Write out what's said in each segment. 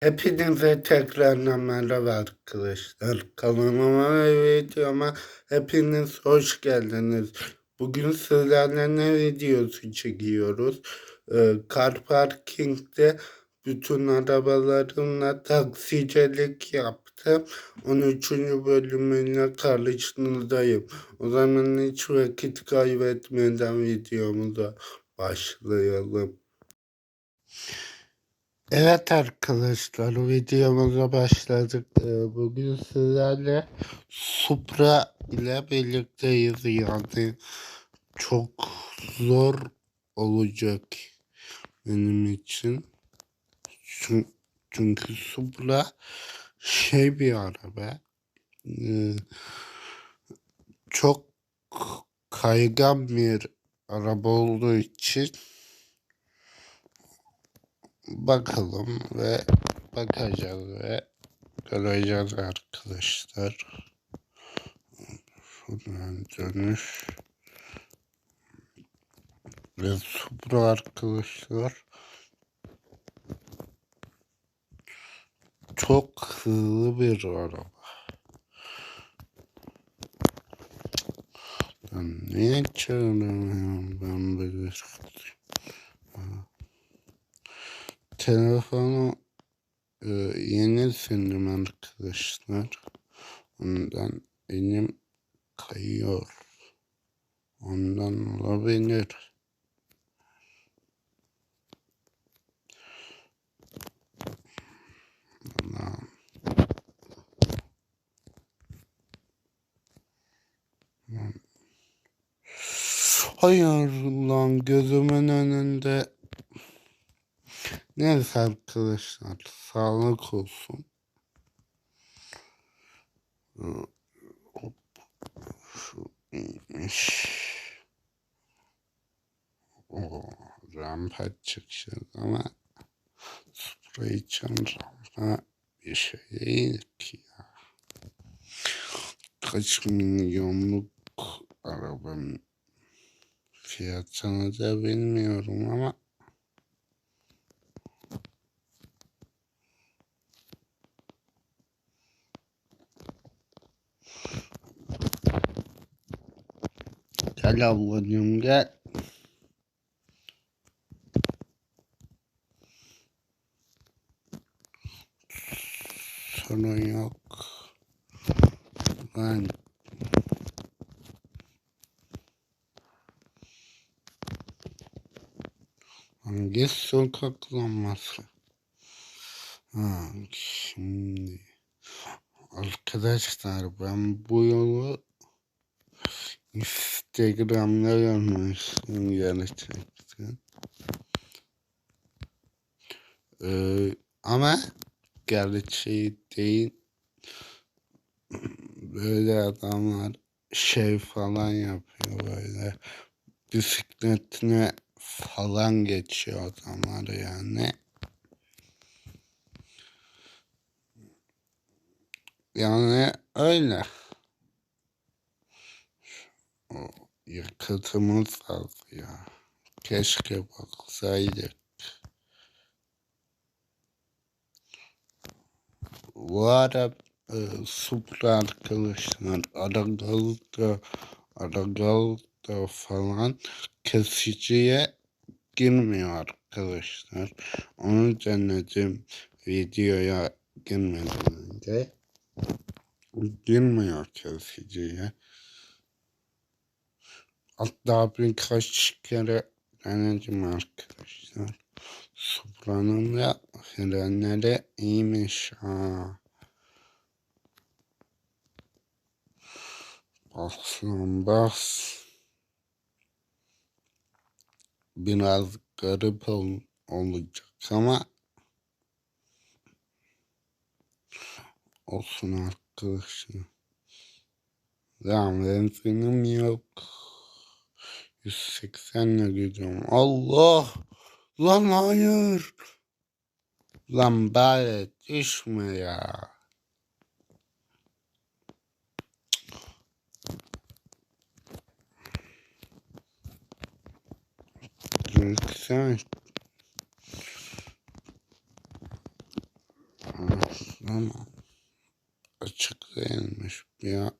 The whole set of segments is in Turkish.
Hepinize tekrardan merhaba arkadaşlar. Kanalıma ve videoma hepiniz hoş geldiniz. Bugün sizlerle ne videosu çekiyoruz? Ee, car parkingde bütün arabalarımla taksicilik yaptım. 13. bölümüyle karşınızdayım. O zaman hiç vakit kaybetmeden videomuza başlayalım. Evet arkadaşlar videomuza başladık. Ee, Bugün sizlerle Supra ile birlikteyiz yani çok zor olacak benim için. Çün- Çünkü Supra şey bir araba. Ee, Çok kaygan bir araba olduğu için bakalım ve bakacağız ve göreceğiz arkadaşlar. Şuradan dönüş. Ve Supra arkadaşlar. Çok hızlı bir araba. Ben niye çağıramıyorum ben böyle Telefonu e, yeni sildim arkadaşlar. Ondan elim kayıyor. Ondan olabilir. Allah'ım. Hayır lan gözümün önünde. Neyse arkadaşlar sağlık olsun. Ee, hop, Şu iyiymiş. O rampa çıkacağız ama sprey için rampa bir şey değil ki ya. Kaç milyonluk arabanın fiyatını da bilmiyorum ama Gel ablacığım gel. Sorun yok. Ben hangi sokak lambası? Ha, şimdi arkadaşlar ben bu yolu Instagram'da görmüştüm gerçekten. Ee, ama gerçeği değil. Böyle adamlar şey falan yapıyor böyle. Bisikletine falan geçiyor adamlar yani. Yani öyle. O yakıtımız az ya. Keşke baksaydık. Bu ara e, Supra arkadaşlar Aragaz'da Aragaz'da falan kesiciye girmiyor arkadaşlar. Onu denedim videoya girmeden önce. Girmiyor kesiciye. Hatta birkaç kere denedim arkadaşlar. Supra'nın da frenleri iyiymiş ha. Bas lan bas. Biraz garip ol, olacak ama olsun arkadaşlar. Ya benzinim yok. 180 ile gidiyorum. Allah! Lan hayır! Lan bari düşme ya. Lütfen ama açık değilmiş. Bir,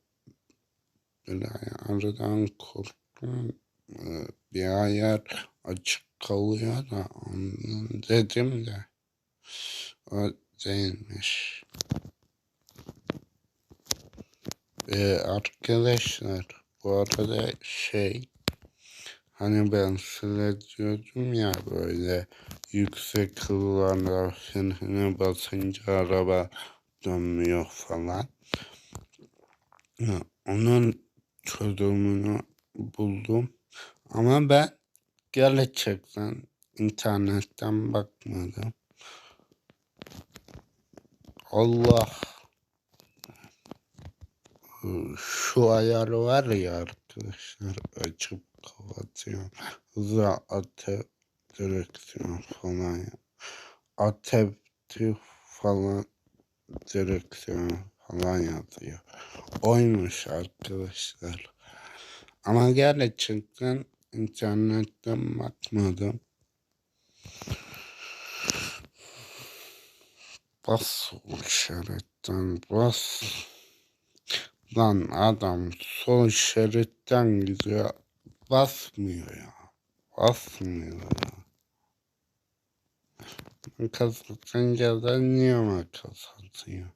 bir ayardan korktum. Bir ayar açık kalıyor da ondan dedim de o değilmiş. Ee, arkadaşlar bu arada şey hani ben size diyordum ya böyle yüksek hızlarla frene basınca araba dönmüyor falan. Onun çözümünü buldum. Ama ben gerçekten internetten bakmadım. Allah şu ayar var ya arkadaşlar açıp kapatıyor. Hızlı ate direksiyon falan ya. Adaptif falan direksiyon falan yazıyor. Oymuş arkadaşlar. Ama gerçekten internetten bakmadım. Bas o şeritten bas. Lan adam sol şeritten gidiyor. Basmıyor ya. Basmıyor ya. Atınca da niye makas atıyor?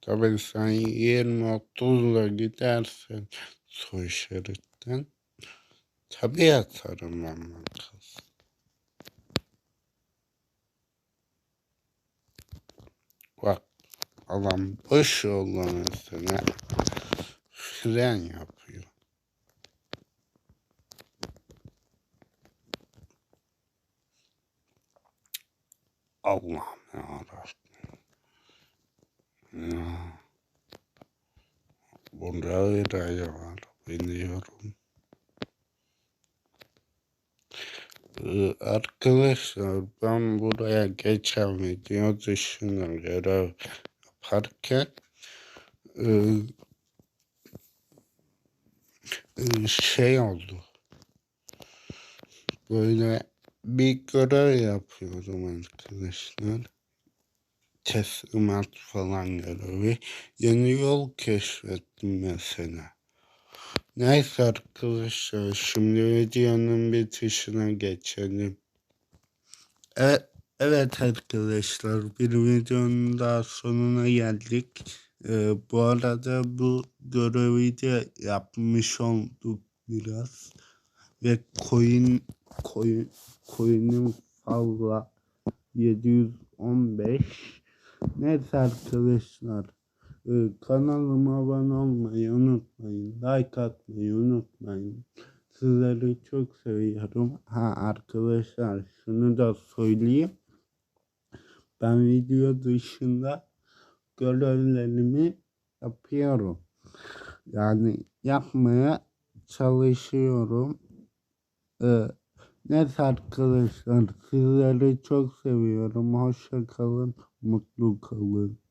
Tabii sen 20-30'la gidersen sol şeritten ben makas. Bak adam boş yolda mesela fren yapıyor. Allah'ım yarabbim. Ya. Bunda virajı var biliyorum. Ee, Arkadaşlar ben buraya geçen video dışında görev yaparken e, e, şey oldu. Böyle bir görev yapıyorum arkadaşlar. Teslimat falan görevi. Yeni yol keşfettim mesela. Neyse arkadaşlar şimdi videonun bitişine geçelim. Evet, evet arkadaşlar bir videonun daha sonuna geldik. Ee, bu arada bu görevi de yapmış olduk biraz. Ve coin, coin, coin'im fazla 715. Neyse arkadaşlar kanalıma abone olmayı unutmayın. Like atmayı unutmayın. Sizleri çok seviyorum. Ha arkadaşlar şunu da söyleyeyim. Ben video dışında görevlerimi yapıyorum. Yani yapmaya çalışıyorum. Ee, neyse arkadaşlar sizleri çok seviyorum. Hoşça kalın, mutlu kalın.